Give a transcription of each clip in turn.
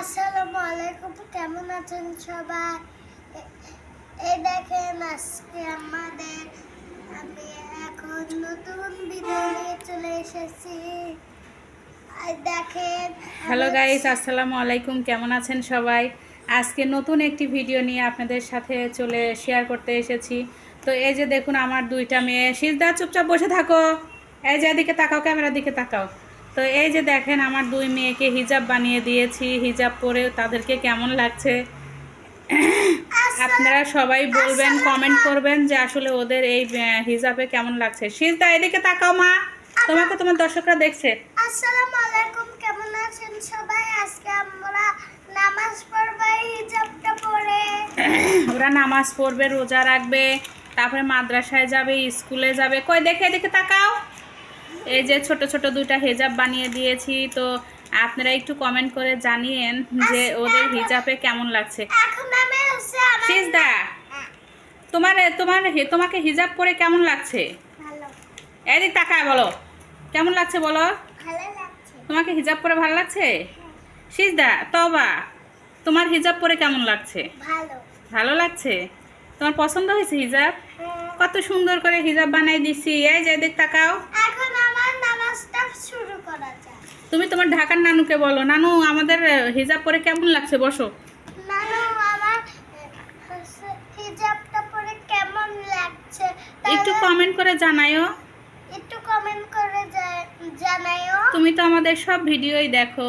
আসসালামু আলাইকুম কেমন আছেন সবাই? এই দেখেন আজকে আমাদের আমি এখন নতুন ভিডিও নিয়ে চলে এসেছি। দেখেন হ্যালো গাইস আসসালামু আলাইকুম কেমন আছেন সবাই? আজকে নতুন একটি ভিডিও নিয়ে আপনাদের সাথে চলে শেয়ার করতে এসেছি। তো এই যে দেখুন আমার দুইটা মেয়ে। সিজদা চুপচাপ বসে থাকো। এই যে এদিকে তাকাও ক্যামেরার দিকে তাকাও। তো এই যে দেখেন আমার দুই মেয়েকে হিজাব বানিয়ে দিয়েছি হিজাব পরে তাদেরকে কেমন লাগছে? আপনারা সবাই বলবেন কমেন্ট করবেন যে আসলে ওদের এই হিজাবে কেমন লাগছে। সিজদা এদিকে তাকাও মা। তোমাকে তোমার দর্শকরা দেখছে। আসসালামু আলাইকুম কেমন আছেন সবাই? আজকে আমরা নামাজ পড়ব হিজাবটা পরে। ওরা নামাজ পড়বে রোজা রাখবে তারপরে মাদ্রাসায় যাবে স্কুলে যাবে। কই দেখে এদিকে তাকাও। এই যে ছোট ছোট দুইটা হেজাব বানিয়ে দিয়েছি তো আপনারা একটু কমেন্ট করে জানিয়েন যে ওদের হিজাবে কেমন লাগছে। সিজদা তোমার তোমার তোমাকে হিজাব পরে কেমন লাগছে? এদিক তাকায় বলো কেমন লাগছে বলো? তোমাকে হিজাব পরে ভালো লাগছে? সিজদা তবা তোমার হিজাব পরে কেমন লাগছে? ভালো। লাগছে? তোমার পছন্দ হয়েছে হিজাব? হ্যাঁ। কত সুন্দর করে হিজাব বানাই দিছি। এই যে দেখ তাকাও। নামাজটা শুরু করা তুমি তোমার ঢাকার নানুকে বলো। নানু আমাদের হিজাব পরে কেমন লাগছে? বসো। নানু আমার হিজাবটা পরে কেমন লাগছে? একটু কমেন্ট করে জানাইও একটু কমেন্ট করে জানাইও তুমি তো আমাদের সব ভিডিওই দেখো।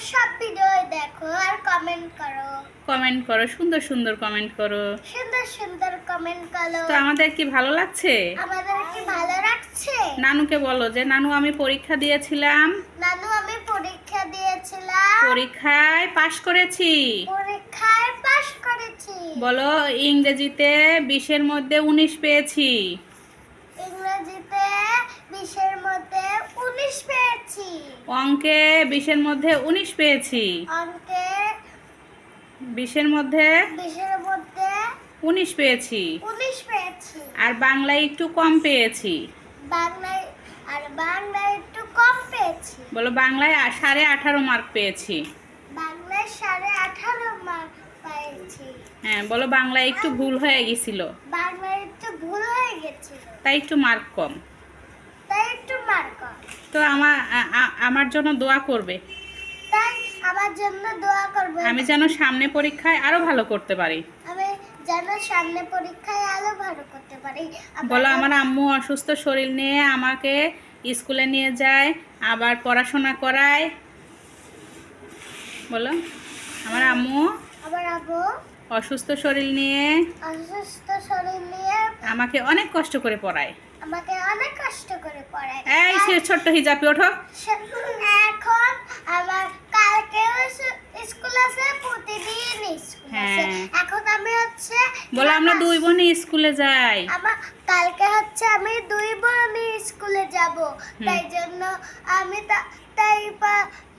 সব ভিডিও দেখো আর কমেন্ট করো। কমেন্ট করো সুন্দর সুন্দর কমেন্ট করো। সুন্দর সুন্দর কমেন্ট করো। তো আমাদের কি ভালো লাগছে? আমাদের কি ভালো লাগছে? নানুকে বলো যে নানু আমি পরীক্ষা দিয়েছিলাম। নানু আমি পরীক্ষা দিয়েছিলাম। পরীক্ষায় পাশ করেছি। পরীক্ষায় পাশ করেছি। বলো ইংরেজিতে বিশের মধ্যে উনিশ পেয়েছি। ইংরেজিতে বিশের পেয়েছি। অঙ্কে বিশের মধ্যে উনিশ পেয়েছি। অঙ্কে বিশের মধ্যে বিশের মধ্যে উনিশ পেয়েছি। উনিশ পেয়েছি। আর বাংলায় একটু কম পেয়েছি। বাংলায় আর বাংলায় একটু কম পেয়েছি। বলো বাংলায় সাড়ে আঠারো মার্ক পেয়েছি। বাংলায় সাড়ে আঠারো মার্ক পেয়েছি। হ্যাঁ বলো বাংলায় একটু ভুল হয়ে গেছিল। বাংলায় একটু ভুল হয়ে গেছিল। তাই একটু মার্ক কম। তাই একটু মার্ক কম। তো আমার আমার জন্য দোয়া করবে। তাই আমার জন্য দোয়া করবে। আমি যেন সামনে পরীক্ষায় আরও ভালো করতে পারি। আমি যেন সামনে পরীক্ষায় ভালো করতে পারি। বলো আমার আম্মু অসুস্থ শরীর নিয়ে আমাকে স্কুলে নিয়ে যায় আবার পড়াশোনা করায়। বলো আমার আম্মু আমার অসুস্থ শরীর নিয়ে অসুস্থ শরীর নিয়ে আমাকে অনেক কষ্ট করে পড়ায়। আমাকে অনেক কষ্ট করে পড়ায়। এই সে ছোট্ট হিজাপি ওঠো। এখন আমার কালকেও স্কুল আছে প্রতিদিন স্কুল আছে। হ্যাঁ। এখন আমি হচ্ছে বলো আমরা দুই বোনই স্কুলে যাই। আমার কালকে হচ্ছে আমি দুই বোন স্কুলে যাব। তাই জন্য আমি তাই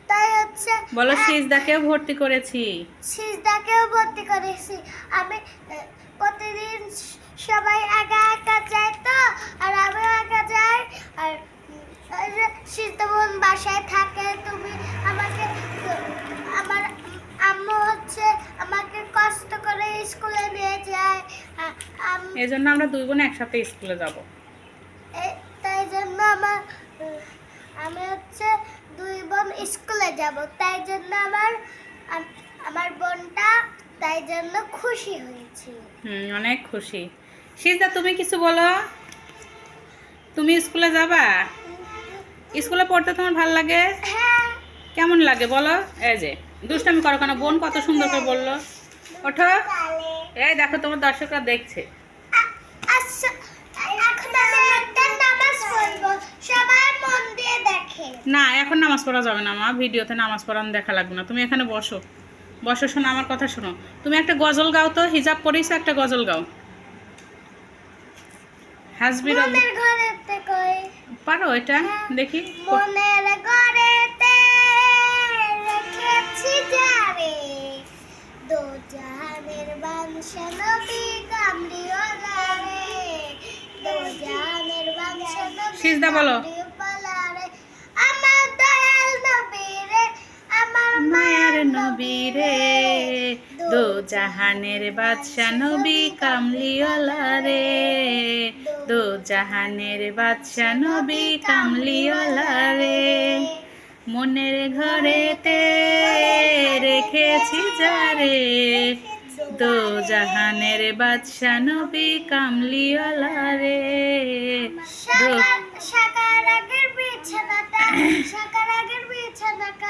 তাই হচ্ছে বলো সিজদাকেও ভর্তি করেছি। সিজদাকেও ভর্তি করেছি। আমি প্রতিদিন সবাই একা একা যায় তো আর আমিও একা যাই। আর সিজদা বোন বাসায় থাকে তুমি আমাকে আমার আম্মু হচ্ছে আমাকে কষ্ট করে স্কুলে নিয়ে যায়। এই জন্য আমরা দুই বোন একসাথে স্কুলে যাব। তাই জন্য আমার আমি হচ্ছে দুই বোন স্কুলে যাব তাই জন্য আমার আমার বোনটা তাই জন্য খুশি হয়েছি। হুম অনেক খুশি। সিজদা তুমি কিছু বলো? তুমি স্কুলে যাবা? স্কুলে পড়তে তোমার ভালো লাগে? হ্যাঁ। কেমন লাগে বলো? এই যে দুষ্টামি করো কেন? বোন কত সুন্দর করে বলল। ওঠো। এই দেখো তোমার দর্শকরা দেখছে আ- আচ্ছা এখন আমি একটা নামাজ পড়ব সবাই মন দিয়ে দেখে না এখন নামাজ পড়া যাবে না মা ভিডিওতে নামাজ পড়ানো দেখা লাগবে না। তুমি এখানে বসো। বসো শোনো আমার কথা শোনো। তুমি একটা গজল গাও তো হিজাব পরেছো একটা গজল গাও। হাসবি পারো এটা দেখি। মনের ঘরেতে নবী রে দো জাহানের বাদশা নবী কামলিওয়ালা রে দো জাহানের বাদশা নবী কামলিওয়ালা রে মনের ঘরেতে রেখেছি যারে, দো জাহানের বাদশা নবী কামলিওয়ালা রে দো শাকার আগের বিছানাটা শাকার আগের বিছানাটা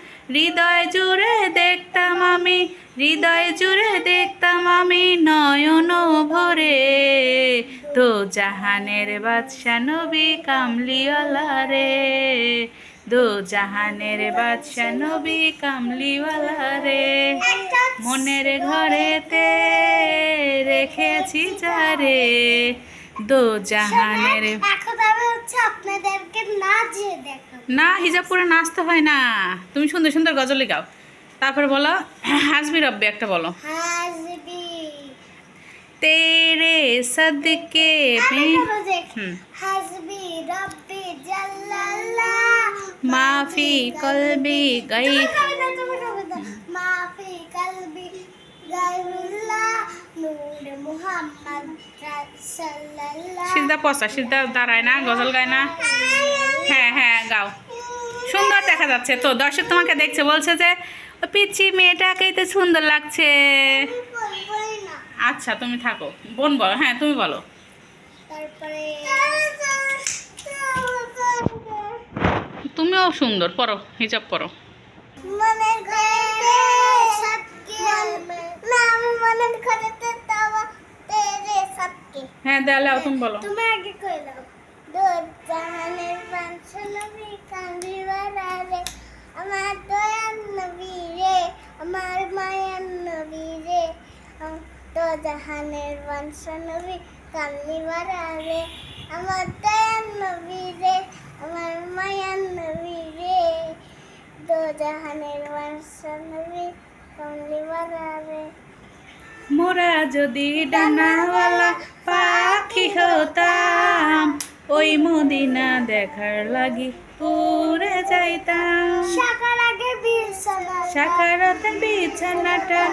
হৃদয় জুড়ে দেখতাম আমি হৃদয় জুড়ে দেখতাম আমি নয়ন ভরে। তো জাহানের বাদশা নবী কামলিওয়ালা রে দো জাহানের বাদশা নবী কামলিওয়ালা রে। মনের ঘরেতে রেখেছি যারে দো জাহানের হচ্ছে আপনাদেরকে নাচিয়ে দেখাবো না হিজাব পরে নাচতে হয় না। তুমি সুন্দর সুন্দর গজল গাও তারপরে বলো হাসবি রব্বি একটা বলো। তেরে সদকে মাফি কলবি গাই। মাফি কলবি সিদ্ধা পচা সিদ্ধা দাঁড়ায় না গজল গায় না। হ্যাঁ হ্যাঁ গাও সুন্দর দেখা যাচ্ছে। তো দর্শক তোমাকে দেখছে বলছে যে পিচ্ছি মেয়েটাকেই তো সুন্দর লাগছে। আচ্ছা তুমি থাকো। বোন বলো। হ্যাঁ তুমি বলো। তুমিও সুন্দর। পড়ো হিজাব সবকে হ্যাঁ দেয়ালে তুমি বলো। তুমি আগে কই দাও। বাঞ্ছনবী কান্দিওয়ালা রে আমার দয়ার নবী রে আমার মায়ার নবী রে তো জাহানের বাঞ্ছনবী কান্দিওয়ালা রে আমার দয়ার নবী রে আমার মায়ার নবী রে তো জাহানের বাঞ্ছনবী কান্দিওয়ালা রে মোরা যদি ডানাওয়ালা পাখি হতাম ওই মদিনা দেখার লাগি উড়ে যাইতাম। সাকারাতে বিছানাটা।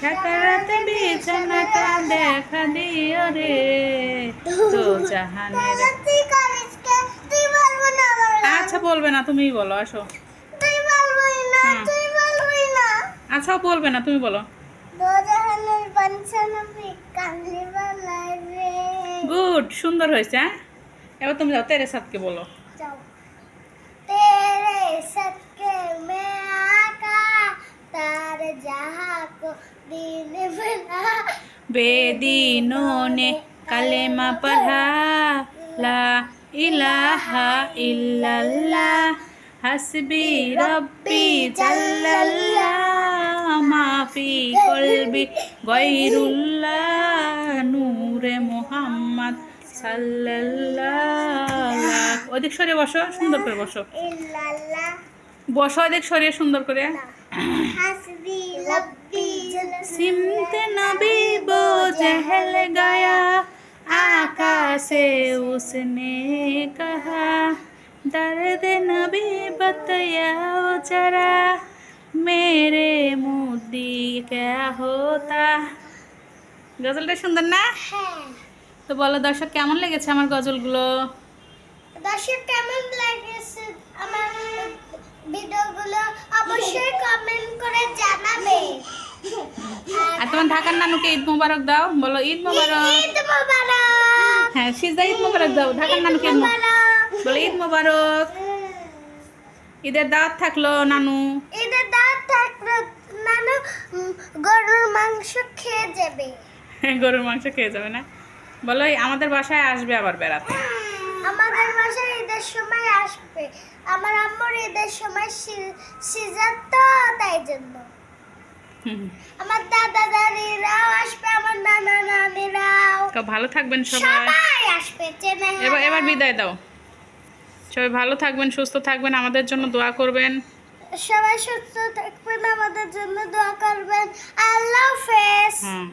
সাকারাতে বিছানাটা দেখা দিও রে। তো জাহানের। আচ্ছা বলবে না তুমিই বলো আসো। তুই বলবি না, তুই বলবি না। আচ্ছা বলবে না তুমি বলো। গুড সুন্দর হয়েছে হ্যাঁ? এবার তুমি যাও তেরে সাথকে বলো যাও। तेरे सदके में आका तार जहाँ को दीन बना बेदीनों ने कलेमा पढ़ा ला इलाहा इल्लल्लाह हस्बी रब्बी जल्लल्लाह माफी कल्बी गैरुल्लाह নূরে মোহাম্মদ সাল্লাল্লাহ। সরে বসো সুন্দর করে বসো। বসো ওদিক সরে সুন্দর করে। সিমত নবী বো গায়া আকাশে উসনে কহা। দর্দ নবী বতয়াও জরা মেরে মুদি কে হোতা। গজলটা সুন্দর না? হ্যাঁ। তো বলো দর্শক কেমন লেগেছে আমার গজলগুলো? দর্শক কেমন লাগেছে আমার ভিডিওগুলো অবশ্যই কমেন্ট করে জানাবে। আর তোমার ঢাকার নানুকে ঈদ মোবারক দাও বলো ঈদ মোবারক। ঈদ মোবারক। হ্যাঁ সিজদা ঈদ মোবারক দাও ঢাকার নানুকে ঈদ মোবারক। বলো ঈদ মোবারক। ঈদের দাওয়াত থাকল নানু। ঈদের দাঁত থাকলে নানু গরুর মাংস খেয়ে যাবে। গরুর মাংস খেয়ে যাবে না? বলো আমাদের বাসায় আসবে আবার বেড়াতে। আমাদের বাসায় ঈদের সময় আসবে। আমার আম্মুর ঈদের সময় সিজার তো তাই জন্য। আমার দাদা দাদিরাও আসবে আমার নানা নানিরাও। তো ভালো থাকবেন সবাই। সবাই আসবে এবার এবার বিদায় দাও। সবাই ভালো থাকবেন সুস্থ থাকবেন আমাদের জন্য দোয়া করবেন। সবাই সুস্থ থাকবেন আমাদের জন্য দোয়া করবেন। আল্লাহ হাফেজ। হুম